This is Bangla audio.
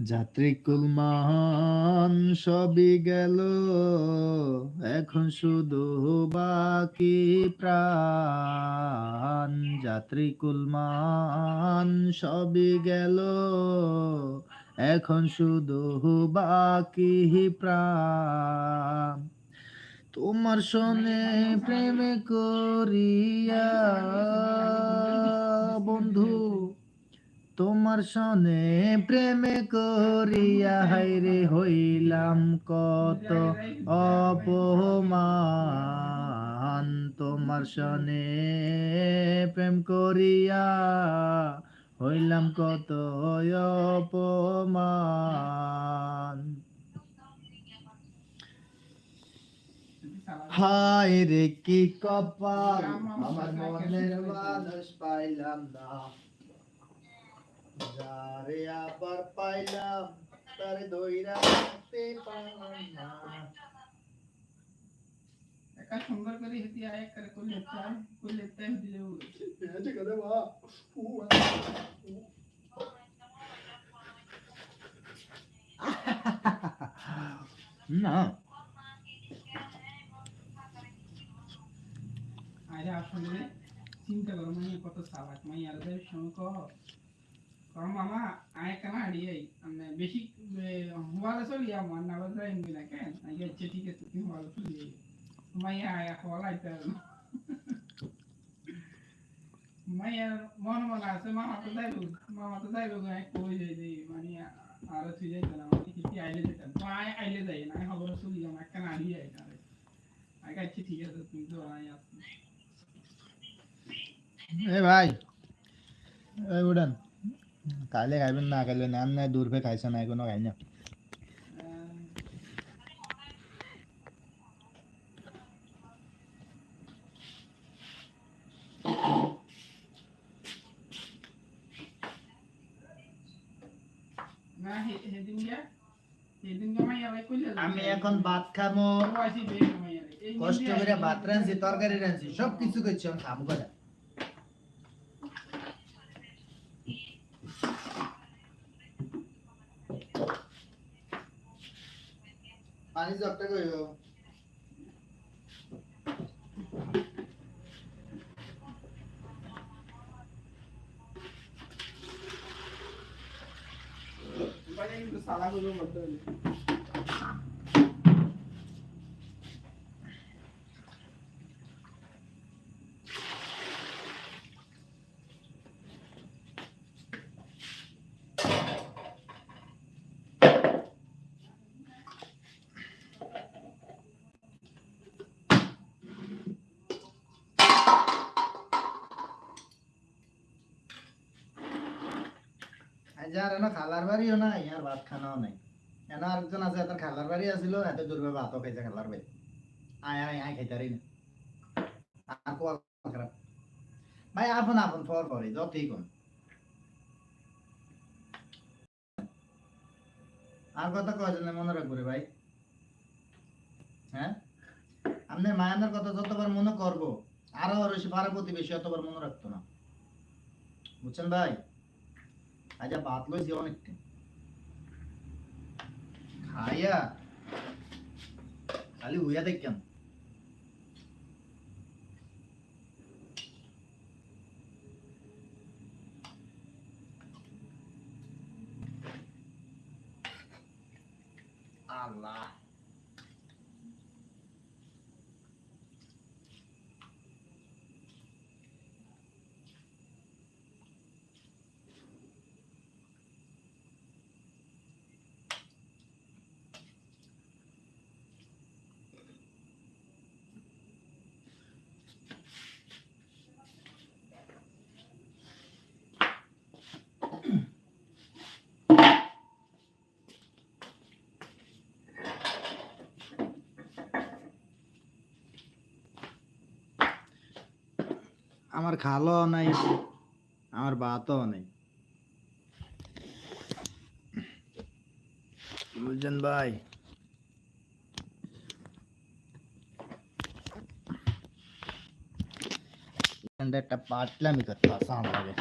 যাত্রী কুলমান সবই গেল। এখন শুধু বাকি প্রাণ। যাত্রী কুলমান সবই গেল। এখন শুধু বাকি প্রাণ। তোমার সনে প্রেম করিয়া তোমার সনে প্রেম করিয়া হাইরে হইলাম কত অপমান। তোমার সনে প্রেম করিয়া হইলাম কত অপমান। হায় রে কি কপাল, আমার মনের মানুষ পাইলাম না। যারে আবার পাইলাম তারে ধইরা রাখতে পারলাম না একা সুন্দর করে হেঁটে আয় করে করলে চায় করলে চায় দিলে আছে করে বা না আরে আসলে চিন্তা করো মাইয়া কত সাবাক মাইয়া আর দেব সময় কহ কর মামা আয় কেন হারিয়ে আমি বেশি হওয়ালে চলি আমার না বাজার এমনি না কেন আই আচ্ছা ঠিক আছে তুমি হওয়ালে চলি মাইয়া আয় হওয়ালা আইতে মাইয়া মন মন আছে মামা তো যাইলো মামা তো যাইলো এক কই যাই যে মানে আর তুই যাইতে না মানে কিছু আইলে যেতাম তো আয় আইলে যাই না খবর চলি আমার কেন হারিয়ে আই আরে আগে আচ্ছা ঠিক আছে তুমি তো আয় আসো এ ভাই এই উড়ান কালে খাইবেন না কালে নাম নাই দূর পে খাইছে না এখনও খাই না আমি এখন ভাত খামো কষ্ট করে ভাত রাঁধছি তরকারি রাঁধছি সব কিছু করছি আমি খাব করে 아니 잡다가요. 빨리 사라고 좀 만들어. আজ আর এনো খালার বাড়িও আর ভাত খানাও নাই। আরেকজন আছে তার খালার বাড়ি আছিল এত ভাতও খাইছে খালার বাড়ি আয় আয় আয় খাইতে না। আর ভাই আপন আপন যতই আর কথা মনে রাখব ভাই। হ্যাঁ আপনি মায়ানের কথা যতবার মনে করব আরও বেশি পাড়া প্রতিবেশী অতবার মনে রাখতো না। বুঝছেন ভাই? আচ্ছা ভাত লইছি অনেকটা খাইয়া খালি উইয়া দেখতাম আল্লাহ আমার খালো নাই আমার ভাতও নেই বুঝছেন ভাই একটা পাটলামি করতে আসা লাগে